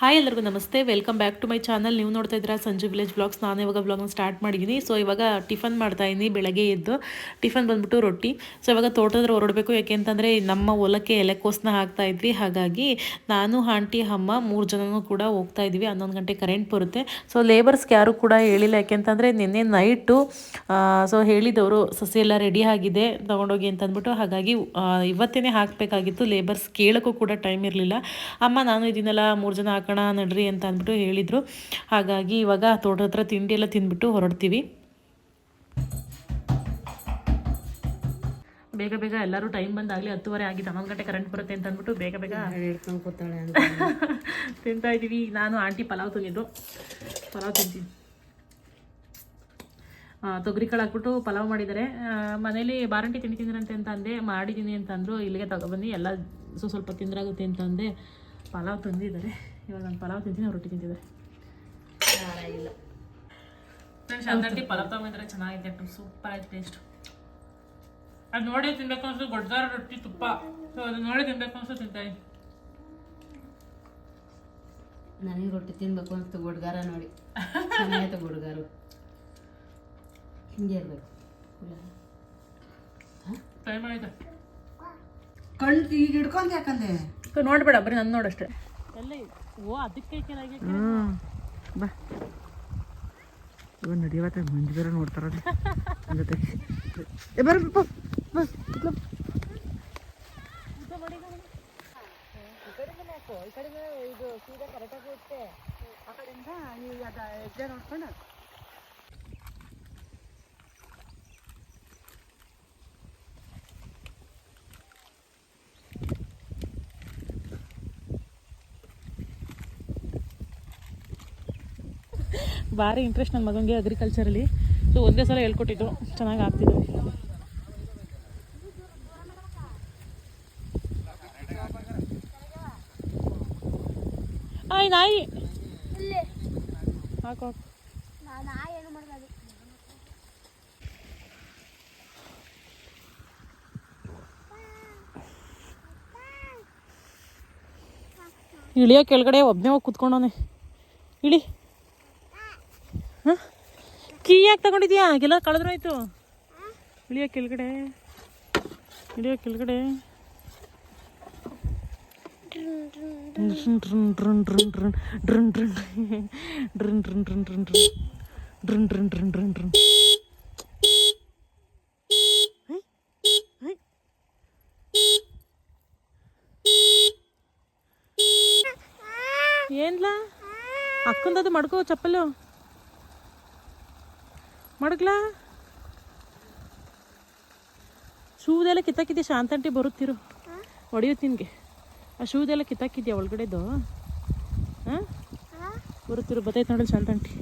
Hi ಎಲ್ಲರಿಗೂ ನಮಸ್ತೆ. Welcome back to my channel ನೀವು ನೋಡ್ತಾ ಇದ್ದೀರಾ ಸಂಜು ವಿಲೇಜ್ ಬ್ಲಾಗ್ಸ್ ನಾನು ಇವಾಗ ಬ್ಲಾಗ್ನ ಸ್ಟಾರ್ಟ್ ಮಾಡಿದ್ದೀನಿ. ಸೊ ಇವಾಗ ಟಿಫನ್ ಮಾಡ್ತಾ ಇದ್ದೀನಿ ಬೆಳಗ್ಗೆ ಎದ್ದು. ಟಿಫನ್ ಬಂದ್ಬಿಟ್ಟು ರೊಟ್ಟಿ. ಸೊ ಇವಾಗ ತೋಟದ್ರ ಹೊರಡಬೇಕು. ಯಾಕೆ ಅಂತಂದರೆ ನಮ್ಮ ಹೊಲಕ್ಕೆ ಎಲೆಕೋಸನ್ನ ಹಾಕ್ತಾ ಇದ್ವಿ. ಹಾಗಾಗಿ ನಾನು, ಆಂಟಿ, ಅಮ್ಮ ಮೂರು ಜನನೂ ಕೂಡ ಹೋಗ್ತಾ ಇದ್ವಿ ಹನ್ನೊಂದು ಗಂಟೆ ಕರೆಂಟ್ ಬರುತ್ತೆ. ಸೊ ಲೇಬರ್ಸ್ಗೆ ಯಾರು ಕೂಡ ಹೇಳಿಲ್ಲ. ಯಾಕೆಂತಂದರೆ ನಿನ್ನೆ ನೈಟು ಸೊ ಹೇಳಿದವರು, ಸಸಿ ಎಲ್ಲ ರೆಡಿ ಆಗಿದೆ, ತೊಗೊಂಡೋಗಿ ಅಂತ ಅಂದ್ಬಿಟ್ಟು. ಹಾಗಾಗಿ ಇವತ್ತೇ ಹಾಕಬೇಕಾಗಿತ್ತು. ಲೇಬರ್ಸ್ ಕೇಳೋಕ್ಕೂ ಕೂಡ ಟೈಮ್ ಇರಲಿಲ್ಲ. ಅಮ್ಮ, ನಾನು ಇದನ್ನೆಲ್ಲ ಮೂರು ಜನ ಹಾಕೋಣ ನಡ್ರಿ ಅಂತ ಅಂದ್ಬಿಟ್ಟು ಹೇಳಿದರು. ಹಾಗಾಗಿ ಇವಾಗ ತೋಟದ ಹತ್ರ ತಿಂಡಿ ಎಲ್ಲ ತಿಂದ್ಬಿಟ್ಟು ಹೊರಡ್ತೀವಿ. ಬೇಗ ಬೇಗ ಎಲ್ಲರೂ ಟೈಮ್ ಬಂದಾಗಲಿ ಹತ್ತುವರೆ ಆಗಿದೆ ಹನ್ನೊಂದು ಗಂಟೆ ಕರೆಂಟ್ ಬರುತ್ತೆ ಅಂತ ಅಂದ್ಬಿಟ್ಟು ಬೇಗ ಬೇಗ ತಿಂತಾ ಇದ್ದೀವಿ ನಾನು ಆಂಟಿ ಪಲಾವ್ ತಿಂದಿದ್ದು. ಪಲಾವ್ ತಿಂತೀನಿ. ತೊಗರಿ ಕಾಳು ಹಾಕ್ಬಿಟ್ಟು ಪಲಾವ್ ಮಾಡಿದ್ದಾರೆ. ಮನೇಲಿ ಬಾರಂಟಿ ತಿಂಡಿ ತಿಂದ್ರಂತೆ ಅಂತ ಅಂದೆ. ಮಾಡಿದ್ದೀನಿ ಅಂತ ಅಂದರು ಇಲ್ಲಿಗೆ ತಗೊಬನ್ನಿ ಎಲ್ಲ ಸೊ ಸ್ವಲ್ಪ ತಿಂದ್ರಾಗುತ್ತೆ ಅಂತ ಅಂದೆ. ಪಲಾವ್ ತಂದಿದ್ದಾರೆ. ಇವಾಗ ನಾನು ಪಲಾವ್ ತಿಂತೀನಿ ಅವ್ರು ರೊಟ್ಟಿ ತಿಂತಿದ್ದಾರೆ. ಇಲ್ಲ. ಫ್ರೆಂಡ್ಸ್ ಅದಂಟಿ ಪಲಾವ್ ತಗೊಂಡಿದ್ರೆ ಚೆನ್ನಾಗಿದೆ ಸೂಪರ್ ಆಯ್ತು ಟೇಸ್ಟ್ ಅದು ನೋಡಿ ತಿನ್ಬೇಕು ಅನ್ಸು ಗೊಡ್ಡಾರ ರೊಟ್ಟಿ ತುಪ್ಪ. ಸೊ ಅದು ನೋಡಿ ತಿನ್ಬೇಕು ಅನ್ಸು ತಿಂತಾಯಿ ನನಗೆ ರೊಟ್ಟಿ ತಿನ್ಬೇಕು ಅನ್ಸ್ತು ಗುಡ್ಗಾರ ನೋಡಿ. ಚೆನ್ನಾಗಿತ್ತು ಗುಡ್ಗಾರು ಹಿಂಗೆ ಇರ್ಬೇಕು. ಟೈಮ್ ಆಯ್ತು? ಕಣ್ ಈಗ ಹಿಡ್ಕೊಂಡ್ ಯಾಕಂದೆ? ನೋಡ್ಬೇಡ ಬರೀ ನನ್ನ ನೋಡಷ್ಟೇ ಎಲ್ಲ ಓ ಅದಕ್ಕೆ ಕೆಳಗೆ ಬಾ. ಇವನ್ ನಡಿಯವತ್ತ ಮಂದಿ ನೋಡ್ತಾರ ಈ ಕಡೆಯಿಂದ ಈ ಅದ ಹೆಜ್ಜೆ ನೋಡ್ಕೊಂಡು ಭಾರಿ ಇಂಟ್ರೆಸ್ಟ್ ನನ್ನ ಮಗನಿಗೆ ಅಗ್ರಿಕಲ್ಚರಲ್ಲಿ ಸೊ ಒಂದೇ ಸಲ ಹೇಳ್ಕೊಟ್ಟಿದ್ದು. ಚೆನ್ನಾಗಿ ಆಗ್ತಿದ್ರು ಆಯ್ ನಾಯಿ. ಹಾಕು ಇಳಿಯೋ ಕೆಳಗಡೆ ಒಬ್ಬನೇ ಹೋಗಿ ಕುತ್ಕೊಂಡವನೆ. ಇಳಿ. ಹಾಂ ಕೀ ಯಾಕೆ ತಗೊಂಡಿದ್ಯಾ ಎಲ್ಲ ಕಳೆದ್ರಾಯ್ತು ಇಳಿಯೋ ಕೆಳಗಡೆ ಇಳಿಯೋ ಕೆಳಗಡೆ ಡ್ರನ್ ಡ್ರನ್ ಡ್ರನ್ ಡ್ರನ್ ಮಡಗ್ಲಾ? ಶೂದೆಲ್ಲ ಕಿತ್ತಾಕಿದ್ಯಾ ಶಾಂತಂಟಿ ಬರುತ್ತಿರು. ಹೊಡೆಯುತ್ತೆ ನಿನಗೆ ಆ ಶೂದೆಲ್ಲ ಕಿತ್ತಾಕಿದ್ಯಾ ಒಳಗಡೆದು? ಹಾಂ? ಬರುತ್ತಿರು ಬತ್ತೈತೆ ನೋಡಲ್ ಶಾಂತಂಟಿ.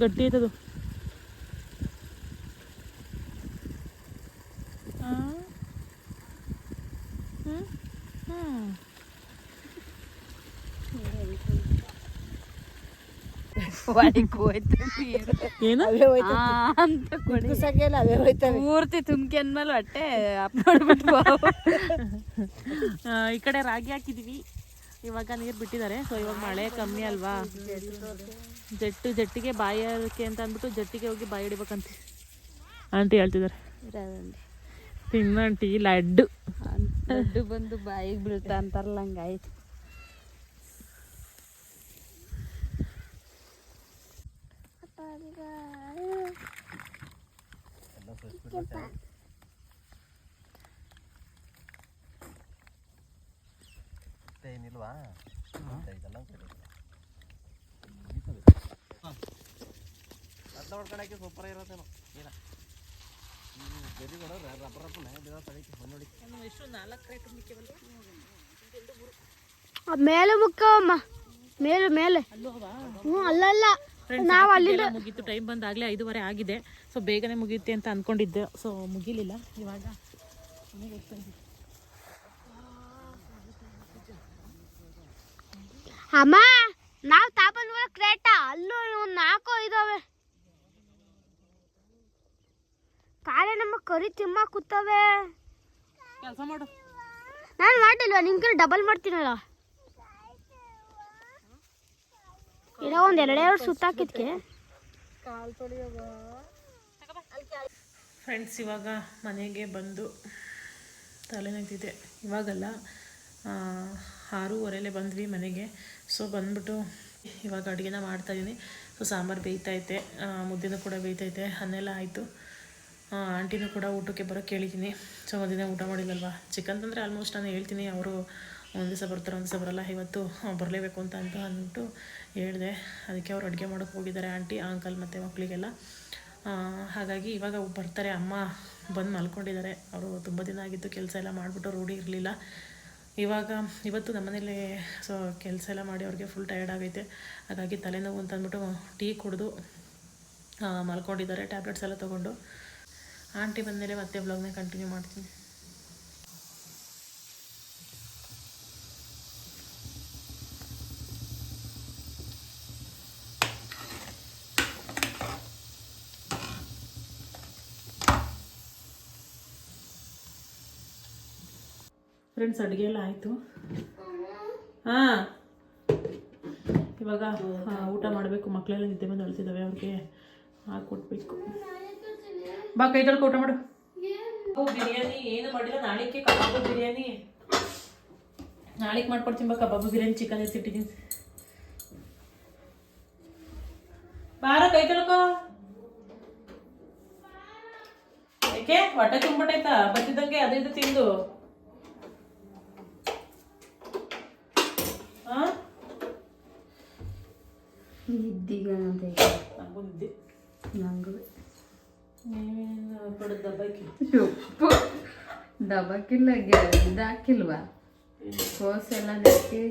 ಗಟ್ಟಿ ಐತದು ಪೂರ್ತಿ ತುಮ್ಕಿ ಅಂದ್ಮೇಲೆ ಹೊಟ್ಟೆ ಅಪ್ಲೋಡ್ ಈ ಕಡೆ ರಾಗಿ ಹಾಕಿದೀವಿ. ಇವಾಗ ನೀರು ಬಿಟ್ಟಿದ್ದಾರೆ. ಸೊ ಇವಾಗ ಮಳೆ ಕಮ್ಮಿ ಅಲ್ವಾ? ಜಟ್ಟು ಜಟ್ಟಿಗೆ ಬಾಯಿಯಕ್ಕೆ ಅಂತ ಅಂದ್ಬಿಟ್ಟು ಜಟ್ಟಿಗೆ ಹೋಗಿ ಬಾಯಿ ಹಿಡಿಬೇಕಂತ. ಆಂಟಿ ಹೇಳ್ತಿದ್ದಾರೆ. ತಿನ್ನಂಟಿ ಲಡ್ಡು. ಲಡ್ಡು ಬಂದು ಬಾಯಿಗೆ ಬೀಳ್ತಾ ಅಂತಾರಲ್ಲ ಹಂಗಾಯ್ತು. ಏನಿಲ್ವಾ? ಇದೆಲ್ಲ ಅದ್ನ ಹೊಡ್ಕೊಳಕ್ಕೆ ಸೂಪರ್ ಇರತ್ತೇನೋ ಏನ? ಗರಿ ಕೊಡೋ ರಬ್ಬರ್ ರಬ್ಬರ್ ಬಿಡೋ ತಳಿಕೆ ನೋಡಿ. ಎಷ್ಟು ನಾಲ್ಕು ರೇಟ್ ಆ ಮೇಲೆ ಮುಖ ಮೇಲೆ ಮೇಲೆ. ಹ್ಞೂ ಅಲ್ಲಲ್ಲ ನಾವು ಅಲ್ಲಿಂದ ಮುಗೀತು. ಟೈಮ್ ಬಂದಾಗಲೇ ಐದುವರೆ ಆಗಿದೆ. ಸೊ ಬೇಗನೆ ಮುಗಿಯುತ್ತೆ ಅಂತ ಅಂದ್ಕೊಂಡಿದ್ದೆ ಸೊ ಮುಗಿಲಿಲ್ಲ. ಇವಾಗ ಮನೆಗೆ ಹೋಗ್ತಾ ಅಮ್ಮ ನಾವು ತಾಪನ್ ಕ್ರೇಟ? ಅಲ್ಲೂ ಒಂದು ನಾಲ್ಕು ಇದಾವೆ. ಕಾಲೇ ನಮ್ಮ ಕರಿ ತಿಮ್ಮ ಕೂತವೆ. ಕೆಲಸ ಮಾಡು. ನಾನು ಮಾಡಿಲ್ವಾ ಕಡೆ ಡಬಲ್ ಮಾಡ್ತೀನಲ್ಲ. ಇರೋ ಒಂದ್ ಎರಡೇ ಎರಡು ಸುತ್ತಾಕಿದ್ಕೆ ಫ್ರೆಂಡ್ಸ್ ಇವಾಗ ಮನೆಗೆ ಬಂದು ತಲೆನೋಯ್ತಿದೆ ಇವಾಗಲ್ಲ. ಆರೂವರೆಲೆ ಬಂದ್ವಿ ಮನೆಗೆ. ಸೊ ಬಂದ್ಬಿಟ್ಟು ಇವಾಗ ಅಡುಗೆನ ಮಾಡ್ತಾಯಿದ್ದೀನಿ ಸೊ ಸಾಂಬಾರು ಬೇಯ್ತೈತೆ ಮುದ್ದೆನೂ ಕೂಡ ಬೇಯ್ತೈತೆ ಅನ್ನೆಲ್ಲ ಆಯಿತು. ಆಂಟಿನೂ ಕೂಡ ಊಟಕ್ಕೆ ಬರೋಕ್ಕೆ ಕೇಳಿದ್ದೀನಿ. ಸೊ ಒಂದಿನ ಊಟ ಮಾಡಿಲ್ಲಲ್ವಾ ಚಿಕನ್ ತಂದರೆ ಆಲ್ಮೋಸ್ಟ್ ನಾನು ಹೇಳ್ತೀನಿ, ಅವರು ಒಂದು ದಿವಸ ಬರ್ತಾರೆ, ಒಂದು ದಿವಸ ಬರಲ್ಲ. ಇವತ್ತು ಬರಲೇಬೇಕು ಅಂತ ಅಂತ ಅಂದ್ಬಿಟ್ಟು ಹೇಳಿದೆ. ಅದಕ್ಕೆ ಅವ್ರು ಅಡುಗೆ ಮಾಡೋಕ್ಕೆ ಹೋಗಿದ್ದಾರೆ, ಆಂಟಿ ಅಂಕಲ್ ಮತ್ತು ಮಕ್ಕಳಿಗೆಲ್ಲ ಹಾಗಾಗಿ ಇವಾಗ ಬರ್ತಾರೆ. ಅಮ್ಮ ಬಂದು ಮಲ್ಕೊಂಡಿದ್ದಾರೆ. ಅವರು ತುಂಬ ದಿನ ಆಗಿತ್ತು, ಕೆಲಸ ಎಲ್ಲ ಮಾಡಿಬಿಟ್ಟು ರೂಢಿ ಇರಲಿಲ್ಲ. ಇವಾಗ ಇವತ್ತು ನಮ್ಮನೇಲಿ ಸೊ ಕೆಲಸ ಎಲ್ಲ ಮಾಡಿ ಅವ್ರಿಗೆ ಫುಲ್ ಟಯರ್ಡ್ ಆಗೈತೆ. ಹಾಗಾಗಿ ತಲೆನೋವು ಅಂತ ಅಂದ್ಬಿಟ್ಟು ಟೀ ಕುಡಿದು ಮಲ್ಕೊಂಡಿದ್ದಾರೆ ಟ್ಯಾಬ್ಲೆಟ್ಸ್ ಎಲ್ಲ ತೊಗೊಂಡು. ಆಂಟಿ ಬಂದಮೇಲೆ ಮತ್ತೆ ಬ್ಲಾಗ್ನ ಕಂಟಿನ್ಯೂ ಮಾಡ್ತೀನಿ. ಫ್ರೆಂಡ್ಸ್ ಅಡುಗೆ ಎಲ್ಲ ಆಯಿತು. ಹಾಂ. ಇವಾಗ ಊಟ ಮಾಡಬೇಕು. ಮಕ್ಕಳೆಲ್ಲ ನಿದ್ದೆ ಬಂದು ಅಳ್ತಿದ್ದಾವೆ ಅವ್ರಿಗೆ ಹಾಕೊಟ್ಬೇಕು ಬಾ ಕೈ ತೊಳ್ಕೊ ಊಟ ಮಾಡು. ಓ ಬಿರಿಯಾನಿ ಏನು ಮಾಡಿಲ್ಲ. ನಾಳೆಗೆ ಕಬಾಬು ಬಿರಿಯಾನಿ. ನಾಳೆಗೆ ಮಾಡ್ಕೊಡ್ತೀನಿ ಬಾ ಕಬಾಬು ಬಿರಿಯಾನಿ ಚಿಕನ್ ಎತ್ತಿಟ್ಟಿದ್ದೀನಿ ಬಾರ ಕೈ ತೊಳ್ಕೊ. ಏಕೆ? ಹೊಟ್ಟೆ ತುಂಬಿಟ್ಟೈತಾ ಬತ್ತಿದ್ದಂಗೆ ಅದು ಇದು ತಿಂದು. ಇದ್ದೀಗ ಅಂತ ನಂಗೂ ನಿದ್ದೆ ನಂಗೂ. ನೀವೇನು ಪಡೆದ ದಬ್ಬಾಕಿ? ಉಪ್ಪು ಡಬ್ಬಕ್ಕಿಲ್ಲ ಇದು ಹಾಕಿಲ್ವಾ ಕೋಸೆಲ್ಲ ನೆಕ್ಕಿ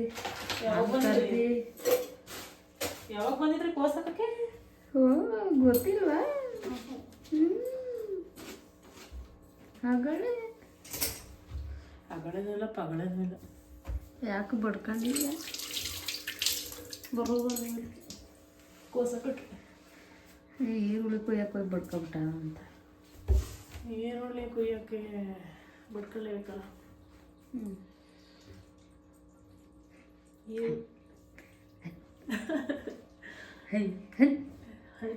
ಯಾವಾಗ ಬಂದಿದ್ರಿ ಕೋಸಕ್ಕೆ ಓ ಗೊತ್ತಿಲ್ವಾ. ಹಾಗಳೆ. ಇಲ್ಲ ಪಗಳೇನೂ ಇಲ್ಲ. ಯಾಕೆ ಬಡ್ಕೊಂಡಿಲ್ಲ ಬರೋದು ಕೋಸ ಕಟ್ಟಿ ಈ ಈರುಳ್ಳಿ ಕುಯ್ಯಕ್ಕೆ ಹೋಗಿ ಬಡ್ಕೊಬಿಟ್ಟ ಅಂತ ಈರುಳ್ಳಿ ಕುಯ್ಯೋಕ್ಕೆ ಬಡ್ಕೊಳ್ಳೇಬೇಕಲ್ಲ ಹ್ಞೂ ಈರು- ಹೈ ಹೈ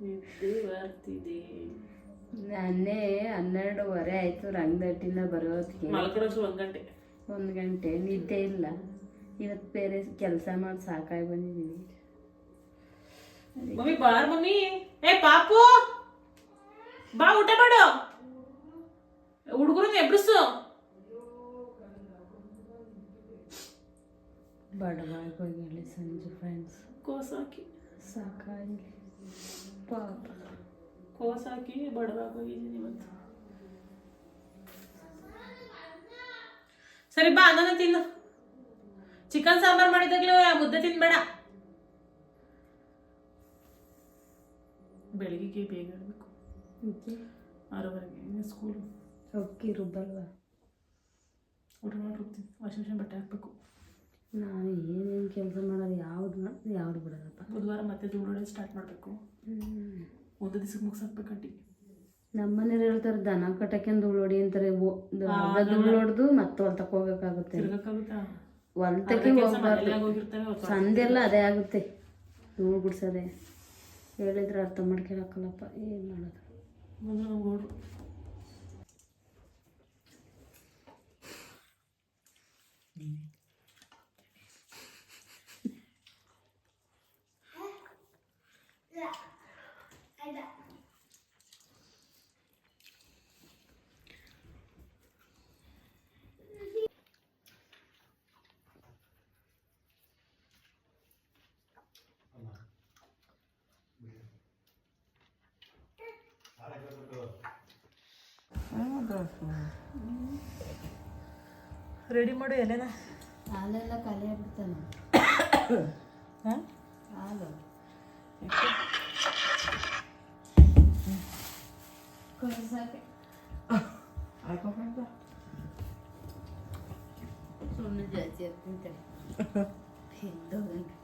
ನಿದ್ದೆ ಬರ್ತಿದೆ ನಾನೇ ಹನ್ನೆರಡುವರೆ ಆಯಿತು ರಂಗದಟ್ಟಿನ ಬರೋದಕ್ಕೆ ಮಲ್ಕೊಳೋದು ಒಂದು ಗಂಟೆ ಒಂದು ಗಂಟೆ ನಿದ್ದೆ ಇಲ್ಲ ಇವತ್ತು ಬೇರೆ ಕೆಲಸ ಮಾಡಿ ಸಾಕಾಗಿ ಬಂದಿದ್ದೀನಿ ಮಮ್ಮಿ ಬಾರ್ ಮಮ್ಮಿ ಏ ಪಾಪು ಬಾ ಊಟ ಮಾಡು ಹುಡುಗರನ್ನ ಎಬ್ಬಿಸು ಬಡವಾಗಿ ಹೋಗಿ ಹೇಳಿ ಸಂಜೆ ಫ್ರೆಂಡ್ಸ್ ಕೋಸಾಕಿ ಸಾಕಾಗಿ ಪಾಪ ಕೋಸಾಕಿ ಹಾಕಿ ಹೋಗಿದ್ದೀನಿ ಇವತ್ತು ಸರಿ ಬಾ ತಿನ್ನು. ಚಿಕನ್ ಸಾಂಬಾರ್ ಮಾಡಿದಾಗ್ಲೂ ಆ ಮುದ್ದೆ ತಿನ್ಬೇಡ. ಬೆಳಿಗ್ಗೆ ಬೇಗ ಇರಬೇಕು ಆರೂವರೆಗೆ ಸ್ಕೂಲು ಅಕ್ಕಿ ರುಬ್ಬಲ್ವಾ? ಊಟ ಮಾಡಿ ರುಬ್ತೀನಿ. ವಾಷಿಂಗ್ ಮಿಷಿನ್ ಬಟ್ಟೆ ಹಾಕಬೇಕು. ನಾನು ಏನೇನು ಕೆಲಸ ಮಾಡೋದು ಯಾವ್ದು ಯಾವ್ದು ಬಿಡೋದಪ್ಪ? ಬುಧವಾರ ಮತ್ತೆ ಧೂಳೊಡೆ ಸ್ಟಾರ್ಟ್ ಮಾಡಬೇಕು. ಒಂದು ದಿವಸಕ್ಕೆ ಮುಗಿಸಾಕ್ಬೇಕಂಟಿ ನಮ್ಮ ಮನೇಲಿ ಹೇಳ್ತಾರೆ ದನ ಕಟ್ಟಕ್ಕೆಂದು ಧೂಳು ಹೊಡಿ ಅಂತಾರೆ ಓ- ದ- ಅರ್ಧ ಧೂಳು ಹೊಡೆದು ಮತ್ತೆ ಹೊಲ್ತಕ್ಕೆ ಹೋಗ್ಬೇಕಾಗುತ್ತೆ. ತಿರ್ಗಕ್ಕಾಗುತ್ತಾ? ಹೊಲ್ತಕ್ಕೆ ಹೋಗ್ಬಾರ್ದು. ಸಂದೆಲ್ಲ ಅದೇ ಆಗುತ್ತೆ. ಧೂಳು ಗುಡ್ಸೋದೆ. ಹೇಳಿದ್ರೆ ಅರ್ಥ ಮಾಡ್ಕೊಳಕ್ಕಲ್ಲಪ್ಪ ಏನು ಮಾಡೋದು? ಬಂದು ನಾವು ಗೌಡ್ರು ರೆಡಿ ಮಾಡು ಎಲೆನ ಹಾಲೆಲ್ಲ ಖಾಲಿ ಆಗ್ಬಿಡ್ತಾನೆ ಹಾಂ ಹಾಲು ಕೊಡ್ಸಾಕೆ ಸುಮ್ಮನೆ ಜಾಸ್ತಿ ಆಗ್ತಿಂತಾರೆ ಹಿಂದೋಗಂಗೆ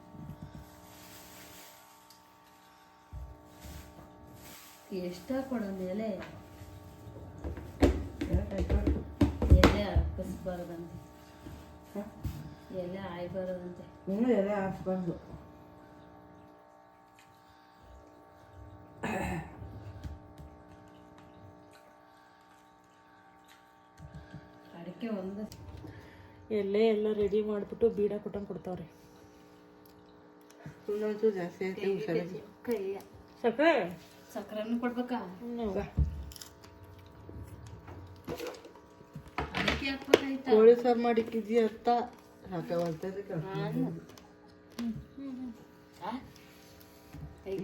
ಎಷ್ಟ ಕೊಡೋದು ಎಲೆ ಎಲೆ ಅರ್ಪಿಸ್ಬಾರ್ದಂತೆ ಎಲೆ ಆಯ್ಬಾರ್ದಂತೆ ಇನ್ನೂ ಎಲೆ ಹಾಕ್ಬಾರ್ದು. ಅಡಿಕೆ ಒಂದು. ಎಲ್ಲೇ ಎಲ್ಲ ರೆಡಿ ಮಾಡಿಬಿಟ್ಟು ಬೀಡ ಕೊಟ್ಟಂಗೆ ಕೊಡ್ತಾವ್ರಿ. ಸುಳ್ಳಂತೂ ಜಾಸ್ತಿ ಆಯ್ತು ಸಕ್ಕರೆ. ಸಕ್ಕರೆನೂ ಕೊಡ್ಬೇಕಾ ಹ್ಞೂ ಅಡಿಕೆ ಹಾಕ್ಬೇಕಾಯ್ತಾ ಕೋಳಿ ಸಾರು ಮಾಡಿಕ್ಕಿದ್ಯಾ ಅತ್ತ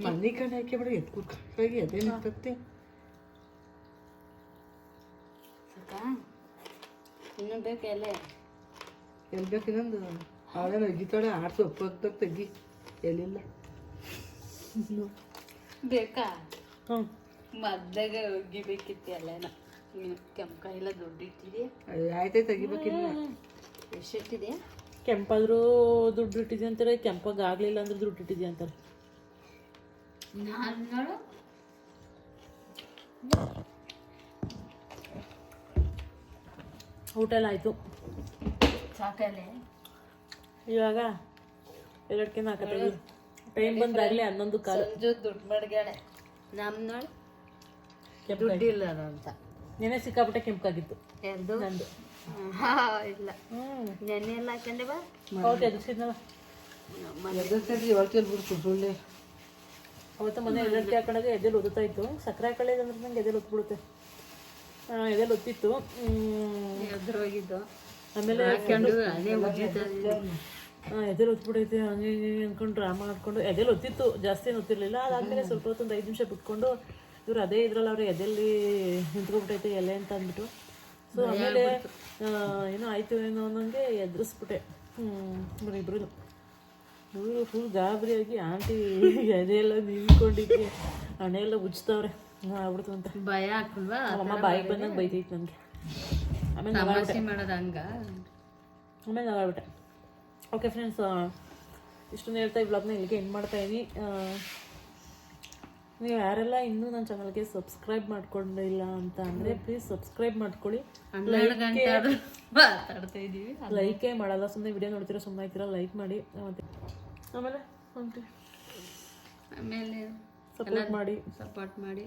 ಮನೆ ಕಡೆ ಹಾಕಿ ಬಿಡಿ ಎತ್ ಕುಕ್ಕಾಗಿ ಅದೇನು ಸಾಕಾ ಇನ್ನೂ ಬೇಕು ಎಲೆ. ಎಲ್ಲಿ ಬೇಕಿದಂದು ಅಗ್ಗಿ ನಗಿತಾಳೆ ಆಡ್ಸು ಉಪ್ಪು ಹಾಕ್ದಾಗ ತೆಗಿ. ಎಲ್ಲಿಲ್ಲ? ಬೇಕಾ? ಹ್ಞೂ ಮದ್ದಾಗ ಒಗಿಬೇಕಿತ್ತು ಎಲೆನ. ನೀನು ಕೆಂಪ ಎಲ್ಲ ದುಡ್ಡು ಇಟ್ಟಿದ್ಯಾ ಆಯ್ತಾಯ್ತು ತೆಗಿಬೇಕಿಲ್ಲ ಎಷ್ಟಿಟ್ಟಿದ್ಯಾ ಕೆಂಪಾದ್ರೂ ದುಡ್ಡು ಇಟ್ಟಿದ್ಯಾ ಅಂತಾರೆ ಕೆಂಪಾಗ ಆಗಲಿಲ್ಲ ಅಂದ್ರೆ ದುಡ್ಡು ಇಟ್ಟಿದೆ ಅಂತಾರೆ. ನಾನು ನೋಡು ಊಟ ಎಲ್ಲ ಆಯಿತು. ಸಾಕಲೆ ಇವಾಗ ಎರಡಕ್ಕೆ ನಾಲ್ಕತ್ತೈದು ಟೈಮ್ ಬಂದಾಗಲೇ ಹನ್ನೊಂದು ಕಾಲ. ಸಂಜು ದುಡ್ಡು ಮಡ್ಗ್ಯಾಳೆ. ನಮ್ ನೋಡು ಕೆಂಪು ದುಡ್ಡಿಲ್ಲ ಅಂತ ನೆನೆ ಸಿಕ್ಕಾಪಟ್ಟೆ ಕೆಂಪಾಗಿತ್ತು ಎಂದು? ನಂದು. ಇಲ್ಲ. ಹ್ಞೂ ನೆನ್ನೆ ಎಲ್ಲ ಹಾಕೊಂಡೆ ಬಾ. ಹೌದು ಎದುರಿಸಿದ್ನಲ್ಲ ಸುಳ್ಳೆ. ಅವತ್ತು ಮನೆ ಎಲ್ಲಕ್ಕೆ ಹಾಕೊಂಡಾಗ ಎದೆಲ್ ಒದುತ್ತಾ ಇತ್ತು. ಸಕ್ಕರೆ ಹಾಕೊಳ್ಳಿಲ್ಲ ಅಂದ್ರೆ ನಂಗೆ ಎದೆಲ್ ಒತ್ಬಿಡುತ್ತೆ. ಎದೆಲ್ ಒತ್ತಿತ್ತು. ಹ್ಮ್, ಎದ್ರೋಗಿದ್ದು ಆಮೇಲೆ ಎದೆಲ್ ಒತ್ಬಿಡೈತೆ ಹಂಗೆ ಹಿಂಗೆ ಅಂದ್ಕೊಂಡು ಅನ್ಕೊಂಡು ಡ್ರಾಮಾ ಆಡ್ಕೊಂಡು ಎದೆಲ್ ಒತ್ತಿತ್ತು ಜಾಸ್ತಿ ಏನು ಒತ್ತಿರಲಿಲ್ಲ. ಅದಾದ್ಮೇಲೆ ಸ್ವಲ್ಪ ಹೊತ್ತು ಒಂದು ಐದು ನಿಮಿಷ ಬಿಟ್ಕೊಂಡು ಇವ್ರು ಅದೇ ಇದ್ರಲ್ಲಿ ಅವ್ರು ಎದೆಲ್ಲಿ ನಿಂತ್ಕೊಬಿಟ್ಟೈತೆ ಎಲೆ ಅಂತ ಅಂದ್ಬಿಟ್ಟು. ಸೊ ಆಮೇಲೆ ಏನೋ ಆಯ್ತು ಏನೋ ಅನ್ನೋಂಗೆ ಎದುರಿಸ್ಬಿಟ್ಟೆ. ಹ್ಞೂ ಇಬ್ರು. ಇವರು ಫುಲ್ ಗಾಬರಿಯಾಗಿ ಆಂಟಿ ಎದೆಯೆಲ್ಲ ನಿಂತ್ಕೊಂಡಿದ್ದೆ ಹಣೆ ಎಲ್ಲ ಉಜ್ತವ್ರೆ ಆಗ್ಬಿಡ್ತು ಅಂತ. ಭಯ ಹಾಕಲ್ವಾ ಅಮ್ಮ ಬಾಯಿಗೆ ಬಂದಂಗೆ ಬೈತೈತೆ ನನಗೆ. ಆಮೇಲೆ ಮಾಡೋದು ಹಂಗ? ಆಮೇಲೆ ನಗಾಡ್ಬಿಟ್ಟೆ ಓಕೆ ಫ್ರೆಂಡ್ಸ್ ಇಷ್ಟೊಂದು ಹೇಳ್ತಾ ಈ ಬ್ಲಾಗ್ನ ಇಲ್ಲಿಗೆ ಎಂಡ್ ಮಾಡ್ತಾ ಇದೀನಿ. ಆ, ನೀವು ಯಾರೆಲ್ಲ ಇನ್ನೂ ನನ್ನ ಚಾನಲ್ಗೆ ಸಬ್ಸ್ಕ್ರೈಬ್ ಮಾಡ್ಕೊಂಡಿಲ್ಲ ಅಂತ ಅಂದರೆ ಪ್ಲೀಸ್ ಸಬ್ಸ್ಕ್ರೈಬ್ ಮಾಡ್ಕೊಳ್ಳಿ. ಲೈಕೇ ಮಾಡಲ್ಲ ಸುಮ್ಮನೆ ವಿಡಿಯೋ ನೋಡ್ತೀರಾ ಸುಮ್ಮನೆ ಆಗ್ತೀರಾ ಲೈಕ್ ಮಾಡಿ. ಮತ್ತೆ ಆಮೇಲೆ ಆಮೇಲೆ ಸಪೋರ್ಟ್ ಮಾಡಿ. ಸಪೋರ್ಟ್ ಮಾಡಿ.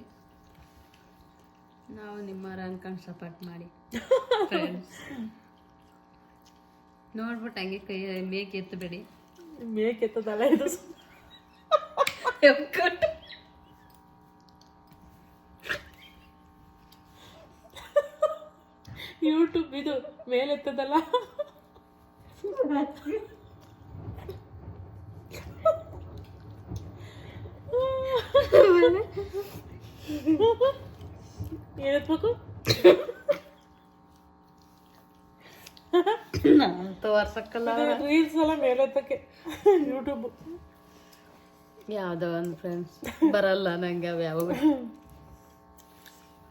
ನಾವು ನಿಮ್ಮ ಅನ್ಕೊಂಡು ಸಪೋರ್ಟ್ ಮಾಡಿ. ನೋಡ್ಬಿಟ್ಟು ಹಂಗೆ ಕೈ ಮೇಕ್ ಎತ್ತಬೇಡಿ ಮೇಕ್ ಎತ್ತದಲ್ಲ ಇದು ಯೂಟ್ಯೂಬ್ ಇದು ಮೇಲೆತ್ತದಲ್ಲ? ಏನತ್ಬೇಕು ತೋರ್ಸಕ್ಕಲ್ಲ ರೀಲ್ಸ್ ಎಲ್ಲ ಮೇಲೆತ್ತಕ್ಕೆ. ಯೂಟ್ಯೂಬ್ ಯಾವುದೋ ಒಂದು ಫ್ರೆಂಡ್ಸ್ ಬರಲ್ಲ ನಂಗೆ ಯಾವ.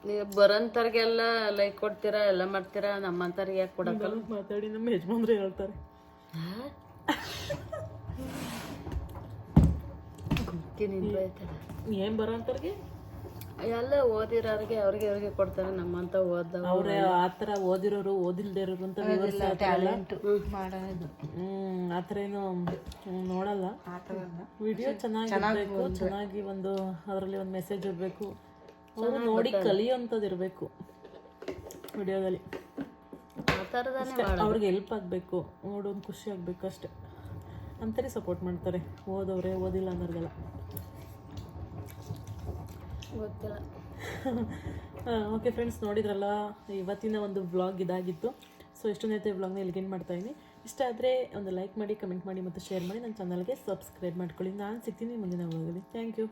ನೀವು ಬರೋಂಥವ್ರಿಗೆಲ್ಲ ಲೈಕ್ ಕೊಡ್ತೀರಾ ಎಲ್ಲ ಮಾಡ್ತೀರಾ ನಮ್ಮಂಥವ್ರಿಗೆ ಯಾಕೆ ಕೊಡಕ್ಕಲ್ಲ? ಮಾತಾಡಿ ನಮ್ಮ ಯಜಮಾನ್ರು ಹೇಳ್ತಾರೆ. ಏನ್ ಬರೋ ಎಲ್ಲ ಓದಿರೋರಿಗೆ ಅವ್ರಿಗೆ ಅವ್ರಿಗೆ ಕೊಡ್ತಾರೆ ನಮ್ಮಂತ ಓದ ಅವ್ರೆ ಆತರ ಥರ ಓದಿರೋರು ಓದಿಲ್ದೇ ಇರೋರು ಅಂತ ಟ್ಯಾಲೆಂಟ್ ಮಾಡೋದು ಹ್ಮ್. ಆ ಥರ ಏನು ನೋಡಲ್ಲ. ವಿಡಿಯೋ ಚೆನ್ನಾಗಿ ಚೆನ್ನಾಗಿ ಒಂದು ಅದರಲ್ಲಿ ಒಂದು ಮೆಸೇಜ್ ಇರಬೇಕು. ನೋಡಿ ಕಲಿಯೋಂಥದ್ದು ಇರಬೇಕು ವಿಡಿಯೋದಲ್ಲಿ. ಅವ್ರಿಗೆ ಹೆಲ್ಪ್ ಆಗಬೇಕು ನೋಡೋದು ಖುಷಿ ಆಗಬೇಕು ಅಷ್ಟೆ. ಅಂತಾರೆ ಸಪೋರ್ಟ್ ಮಾಡ್ತಾರೆ ಓದವ್ರೆ ಓದಿಲ್ಲ ಅನ್ನೋರಿಗೆಲ್ಲ ಗೊತ್ತಿಲ್ಲ. ಓಕೆ ಫ್ರೆಂಡ್ಸ್ ನೋಡಿದ್ರಲ್ಲ ಇವತ್ತಿನ ಒಂದು ವ್ಲಾಗ್ ಇದಾಗಿತ್ತು. ಸೊ ಎಷ್ಟೊಂದೈತೆ ವ್ಲಾಗ್ನ ಇಲ್ಲಿಗೇನು ಮಾಡ್ತಾ ಇದ್ದೀನಿ ಇಷ್ಟ ಆದರೆ ಒಂದು ಲೈಕ್ ಮಾಡಿ ಕಮೆಂಟ್ ಮಾಡಿ ಮತ್ತು ಶೇರ್ ಮಾಡಿ ನನ್ನ ಚಾನಲ್ಗೆ ಸಬ್ಸ್ಕ್ರೈಬ್ ಮಾಡ್ಕೊಳ್ಳಿ. ನಾನು ಸಿಗ್ತೀನಿ ಮುಂದಿನ ವ್ಲಾಗಲ್ಲಿ ಥ್ಯಾಂಕ್ ಯು